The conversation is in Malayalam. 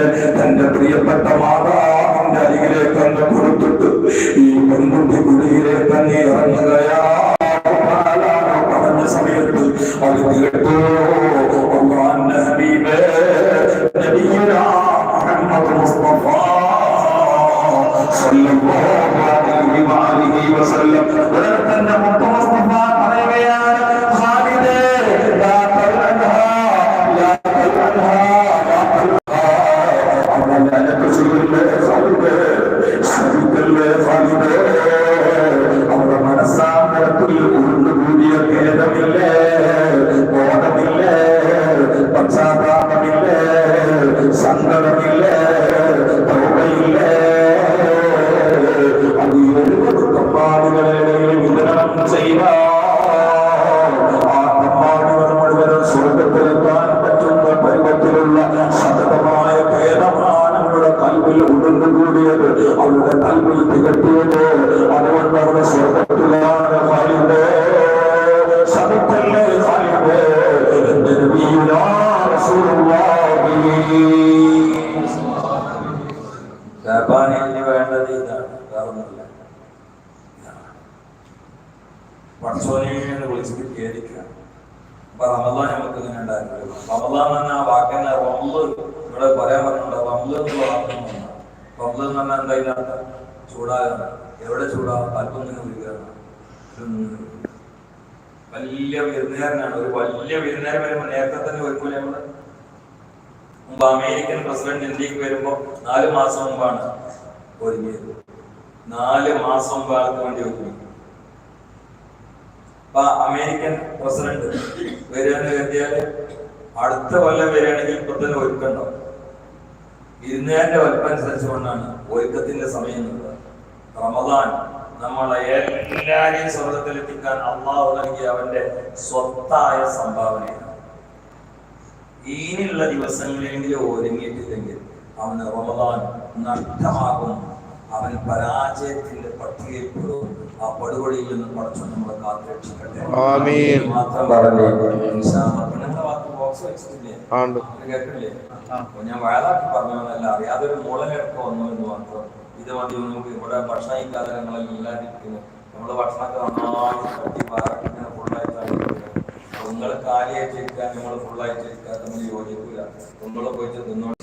പെണ്ണിനെ തന്റെ പ്രിയപ്പെട്ട മാതാവിന്റെ അരികിലേക്ക് തന്നെ കൊടുത്തിട്ട്. ഈ പെൺകുട്ടി കുടിയിലേക്ക് തന്നെ ഇറങ്ങുകയാ സമയത്ത് അത് കേട്ടോ. ചെയ്യുക ആ കമ്പാടുകൾ മുഴുവനും സ്വർഗത്തിലെത്താൻ പറ്റുന്ന പരുവത്തിലുള്ള സതതമായ ഭേദമാണ് അവരുടെ കൽവിൽ ഉടന്നുകൂടിയത് അവരുടെ കൽവിൽ തികട്ടിയത് അതുകൊണ്ട് അവരുടെ സ്വർഗത്തിലാണ് ഖാലിദേ എന്റെ റസൂലുള്ളാഹി ജപ്പാനിന് വേണ്ടത് ഇതാണ്. വേറൊന്നുമില്ല പടച്ചോനെ വിളിച്ചിട്ട് കേൾക്കുക അപ്പൊ റമദാൻ നമുക്ക് ഇങ്ങനെ ഉണ്ടായിരുന്നു. റമദാൻ എന്ന് ആ വാക്കന്നെ റംൽ ഇവിടെ പറയാൻ പറഞ്ഞിട്ടുണ്ട്. റംൽ എന്നുള്ള വാക്കൊന്നും റംൽ എന്ന് പറഞ്ഞാൽ എന്താ ചൂടാകാണ്. എവിടെ ചൂടാ അല്പം നിന്ന് വിളിക്കുകയാണ് വലിയ വിരുന്നുകാരനാണ്. ഒരു വലിയ വിരുന്നുകാരൻ വരുമ്പോൾ നേരത്തെ തന്നെ ഒരുപോലെ നമ്മൾ? മുമ്പ് അമേരിക്കൻ പ്രസിഡന്റ് ഇന്ത്യയ്ക്ക് വരുമ്പോ നാല് മാസം മുമ്പാണ് ഒരുങ്ങിയത്. നാല് മാസം മുമ്പ് ആൾക്ക് വേണ്ടി ഒരുങ്ങി അപ്പൊ അമേരിക്കൻ പ്രസിഡന്റ് വരികയെന്ന് കരുതിയാൽ അടുത്ത കൊല്ലം വരികയാണെങ്കിൽ ഇപ്പൊ തന്നെ ഒരുക്കണ്ടോ? ഇരുന്നേന്റെ വലുപ്പനുസരിച്ച് കൊണ്ടാണ് ഒരുക്കത്തിന്റെ സമയം എന്നുള്ളത്. റമദാൻ നമ്മളെ എല്ലാരെയും സ്വർഗത്തിലെത്തിക്കാൻ അള്ളാഹു നൽകിയ അവന്റെ സ്വത്തായ സംഭാവനയാണ്. ഇനിയുള്ള ദിവസങ്ങളെങ്കിലും ഒരുങ്ങിയിട്ടില്ലെങ്കിൽ അവന് റമദാൻ നഷ്ടമാകും. അവൻ പരാജയത്തിന്റെ പട്ടികയിൽ ആ പടുകൊടിയിൽ നിന്ന് പഠിച്ചു നമ്മളെ കാത്തുരക്ഷിക്കട്ടെ. കേട്ടില്ലേ ഞാൻ വയലാക്കി പറഞ്ഞതല്ല അറിയാതെ ഒരു മുളകിടക്ക് വന്നു എന്ന് മാത്രം. ഇത് മതി നമുക്ക് ഇവിടെ ഭക്ഷണ ഇല്ലാതെ ഇല്ലാതിരിക്കുന്നു. നമ്മൾ ഭക്ഷണമൊക്കെ നന്നായി തട്ടി നിങ്ങൾ കാലിയായിട്ട് ഇരിക്കാൻ നമ്മൾ ഫുള്ളായിട്ട് ഇരിക്കാൻ നമ്മൾ യോജിക്കില്ല നിങ്ങൾ പോയിട്ട് തിന്നോട്ട്